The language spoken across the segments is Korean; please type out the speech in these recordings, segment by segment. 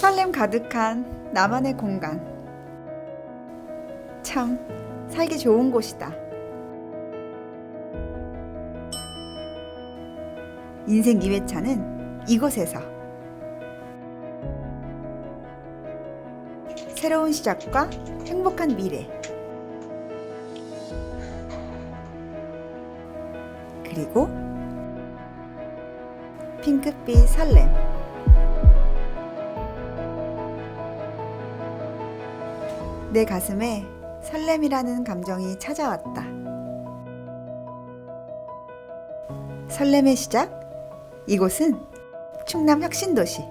설렘 가득한 나만의 공간. 참, 살기 좋은 곳이다. 인생 2회차는 이곳에서. 새로운 시작과 행복한 미래. 그리고 핑크빛 설렘. 내 가슴에 설렘이라는 감정이 찾아왔다. 설렘의 시작? 이곳은 충남 혁신도시.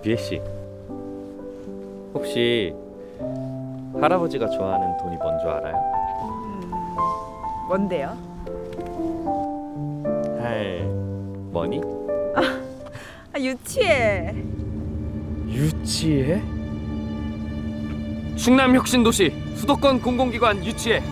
비애 씨, 혹시 할아버지가 좋아하는 돈이 뭔 줄 알아요? 뭔데요? 할 머니? 아, 유치해. 유치해? 충남 혁신도시 수도권 공공기관 유치해